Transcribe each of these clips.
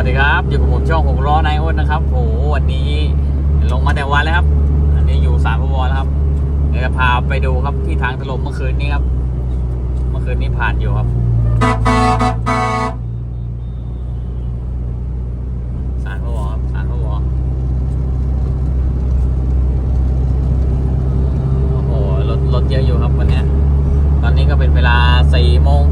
วัสดีครับ อยู่กับผมช่องหกล้อนายอ้นนะครับโหวันนี้ลงมาแต่วันแล้วครับ อันนี้อยู่สามพวแล้วครับเดี๋ยวจะพาไปดูครับที่ทางถล่มเมื่อคืนนี้ครับ เมื่อคืนนี้ผ่านอยู่ครับ สารพวครับสารพวโอ้โหรถรถเยอะอยู่ครับวันเนี้ย ตอนนี้ก็เป็นเวลาสี่โมง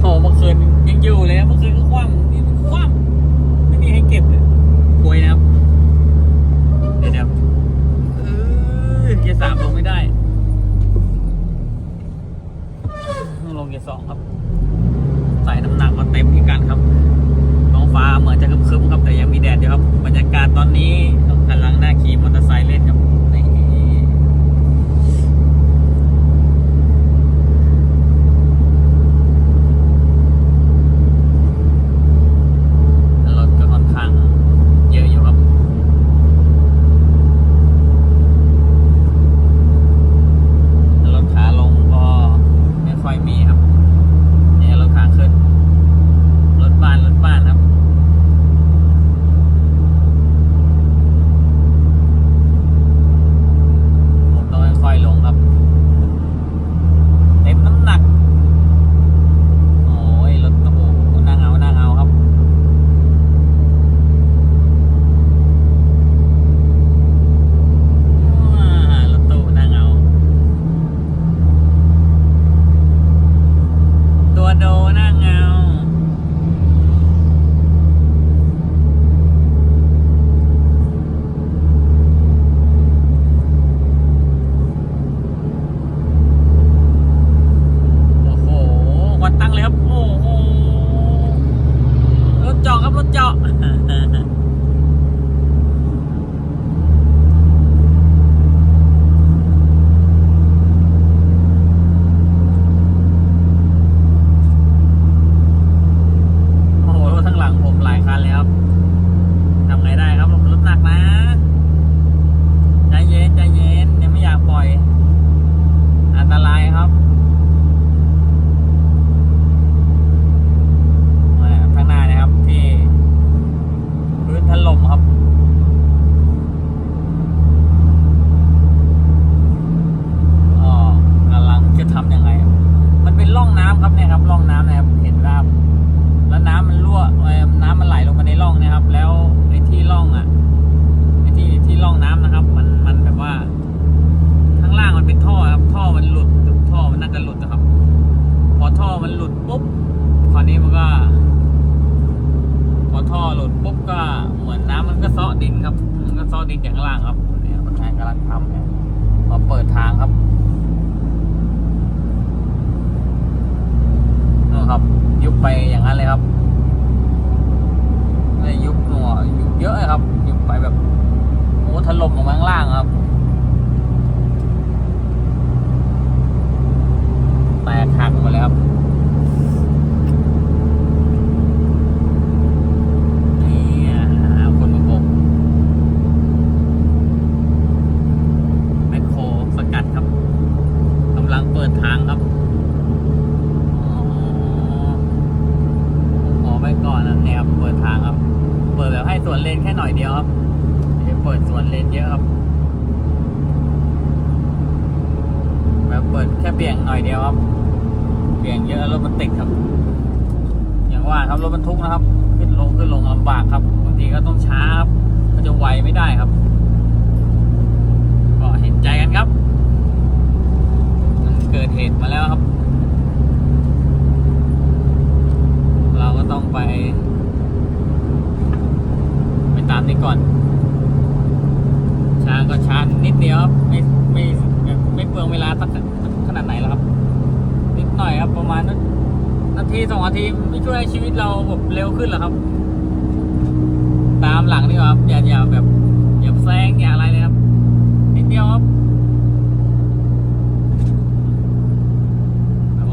โอ้เมื่อคืนยังอยู่เลยนะเมื่อคืนก็คว่ำนี่มันคว่ำไม่มีให้เก็บเลยป่วยนะครับ เดี๋ยวเดี๋ยวเออเกียร์สามลงไม่ได้ต้องลงเกียร์ สองครับ ใส่น้ำหนักมาเต็มอีกกันครับท้องฟ้าเหมือนจะคึมๆครับแต่ยังมีแดดอยู่ครับ บรรยากาศตอนนี้กำลังหน้าขี่มอเตอร์ไซค์เล่นครับนี่รถก็ค่อนข้างเยอะอยู่ครับ รถขาลงก็ไม่ค่อยมีครับนี่รถขาขึ้น รถบ้านรถบ้านครับ ผมต้องค่อยๆลงครับ เต็มน้ำหนัก โอ้ยรถโอ้โหนั่งเอานั่งเอาครับ ว้ารถตู้นั่งเอา ตัวโดนั่งเงา โอ้โหควันตั้งเลยครับ โอ้โหรถเจาะครับรถเจาะ โอ้โหรถทั้างหลังผมหลายคันเลยครับ ทำไงได้ครับรถหนักนะ ใจเย็นใจเย็นยังไม่อยากปล่อย อันตรายครับมาข้างหน้านะครับที่ พื้นถล่มครับ อ๋อกำลังจะทำยังไง มันเป็นร่องน้ำครับเนี่ยครับร่องน้ำนะครับ เห็นไหมครับ แล้วน้ำมันรั่วเอ่อน้ำมันไหลลงมาในร่องเนะครับ แล้วไอ้ที่ร่องอะไอ้ที่ที่ร่องน้ำนะครับ มันมันแบบว่า ข้างล่างมันเป็นท่อครับ ท่อมันหลุดท่อมันน่าจะหลุดนะครับ พอท่อมันหลุด ปุ๊บคราวนี้มันก็พอท่อหลุดปุ๊บก็เหมือนน้ำมันก็ซาะดินครับมันก็ซาะดินจากข้างล่างครับเนี่ยมันกำลังทำเนี่ยมาเปิดทางครับนู่นครับ ยุบไปอย่างนั้นเลยครับเลยยุบหนัวยุบเยอะเลยครับ ยุบไปแบบโอ้ถล่มลงมาข้างล่างครับ แตกหักหมดเลยครับ นี่อะคนมาโบกแมคโครสกัดครับกำลังเปิดทางครับอ๋อขอไว้ก่อนนะเนี่ยครับเปิดทางครับ เปิดแบบให้สวน เลนแค่หน่อยเดียวครับเดี๋ยวเปิดสวนเลนเยอะครับแบบเปิดแค่เบี่ยงหน่อยเดียวครับ เบี่ยงเยอะแล้วรถมันติดครับ อย่างว่าครับรถบรรทุกนะครับ ขึ้นลงขึ้นลงลำบากครับบางทีก็ต้องช้าครับก็จะไวไม่ได้ครับ ก็เห็นใจกันครับมันเกิดเหตุมาแล้วครับ เราก็ต้องไป ก่อนช้าก็ช้านิดเดียวครับ ไม่ไม่ไม่เปลืองเวลาสักขนาดไหนแล้วครับ นิดหน่อยครับ ประมาณนาทีสองนาทีไม่ช่วยให้ชีวิตเราแบบเร็วขึ้นหรอครับ ตามหลังดีกว่าครับอย่าอย่าแบบอย่าแซงอย่าอะไรเลยครับนิดเดียวครับ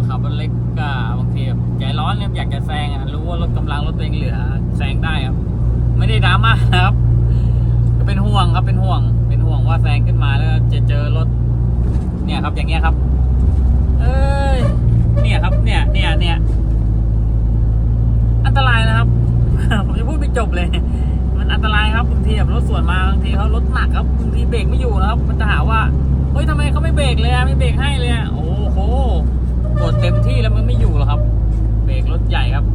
ขับรถเล็กก็บางทีแบบใจร้อนเนี่ยอยากจะแซงอะรู้ว่ารถกำลังรถตัวเองเหลือแซงได้ครับ ไม่ได้ดราม่าครับ เป็นห่วงครับเป็นห่วง เป็นห่วงว่าแซงขึ้นมาแล้วจะเจอรถ เนี่ยครับอย่างเงี้ยครับ เอ้ยเนี่ยครับ เนี่ย เนี่ยเนี่ยอันตรายนะครับ ผมจะพูดไปจบเลย มันอันตรายครับบางทีแบบรถสวนมาบางทีเขารถหนักครับบางทีเบรกไม่อยู่นะครับ มันจะหาว่าเฮ้ยทำไมเขาไม่เบรกเลยไม่เบรกให้เลยโอ้โหกดเต็มที่แล้วมันไม่อยู่หรอครับ เบรกรถใหญ่ครับ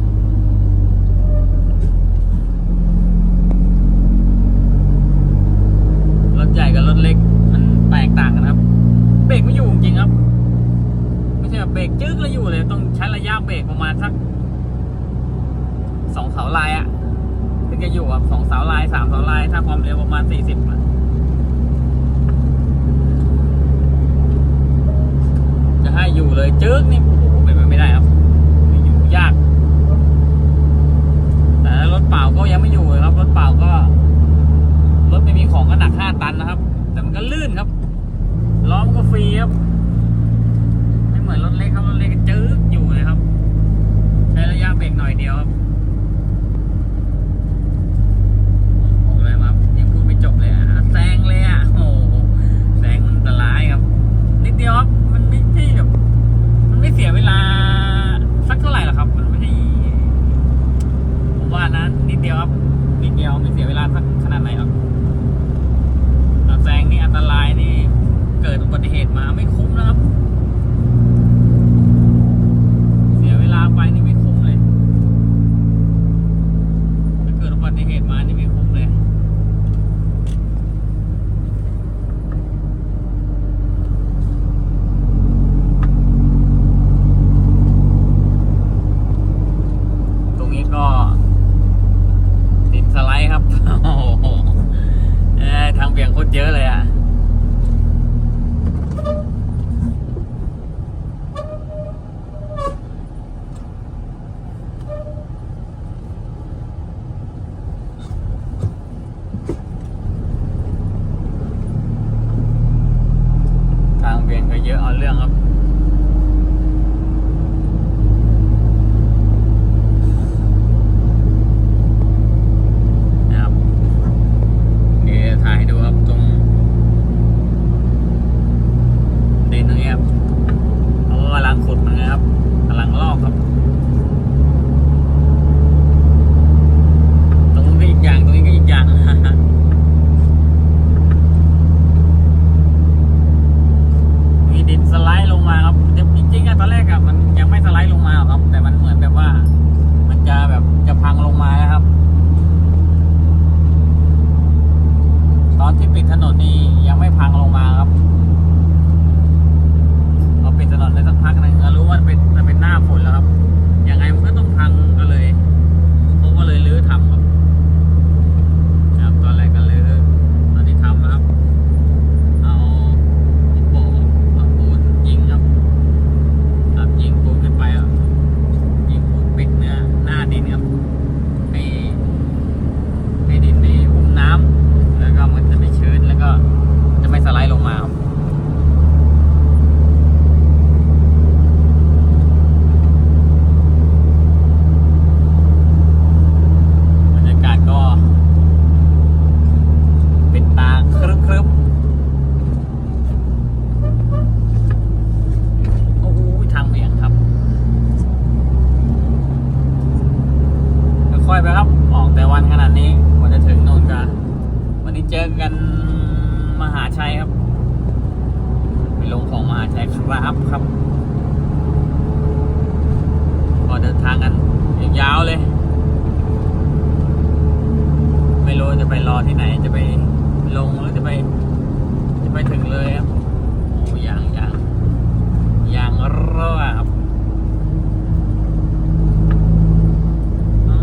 รถใหญ่กับรถเล็ก มันแตกต่างกันครับ เบรกไม่อยู่จริงครับ ไม่ใช่แบบเบรกจึ๊กแล้วอยู่เลยต้องใช้ระยะเบรกประมาณสักสองเสาลายอะถึงจะอยู่ครับสองเสาลายสามเสาลายถ้าความเร็วประมาณสี่สิบจะให้อยู่เลยจึ๊กนี่โอ้โหเป็นไปไม่ได้ครับอยู่ยาก แต่รถเปล่าก็ยังไม่อยู่เลยครับ รถเปล่าก็ รถไม่มีของก็หนักห้าตันนะครับ แต่มันก็ลื่นครับ ล้อมก็ฟรีครับ ไม่เหมือนรถเล็กครับ รถเล็กจึ๊กอยู่เลยครับ ใช้ระยะเบรกหน่อยเดียวครับบอกเลยครับยังพูดไม่จบเลยอะแซงเลยอะโอ้แซงมันอันตรายครับ นิดเดียวครับ มันไม่ใช่แบบมันไม่เสียเวลาสักเท่าไหร่หรอกครับ มันไม่ได้ผมว่านะนิดเดียวครับ นิดเดียวไม่เสียเวลาสักขนาดไหนหรอกเอาแซงนี่อันตรายนี่ เกิดอุบัติเหตุมาไม่คุ้มนะครับ ทางกันยาวเลย ไม่รู้จะไปรอที่ไหนจะไปลงหรือจะไป จะไปถึงเลยครับโอ้ยางยางยางรั่วครับอ๋อ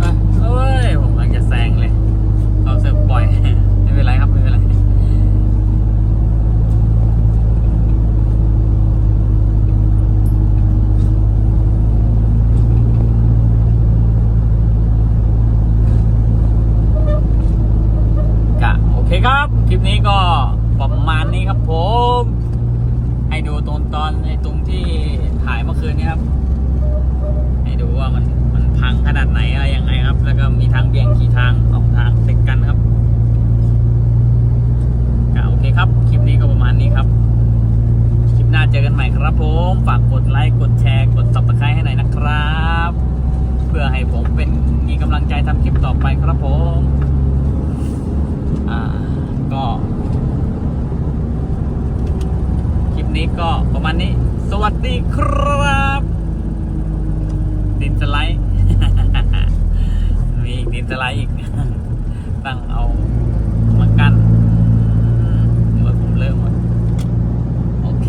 เอ้ยเอ้ยผมกำลังจะแซงเลยเขาเสิร์ฟปล่อย ไม่เป็นไรครับไม่เป็นไร กะโอเคครับ คลิปนี้ก็ ประมาณนี้ครับผม ให้ดูตรงตอนไอ้ตรงที่ถ่ายเมื่อคืนนี้ครับ ให้ดูว่ามันมันพังขนาดไหนอะไรยังไงครับ แล้วก็มีทางเบี่ยงกี่ทางสองทาง นี้ก็ประมาณนี้ สวัสดีครับ ดินสไลด์มีดินสไลด์อีก ตั้งเอามากันเมื่อผมเริ่มโอเค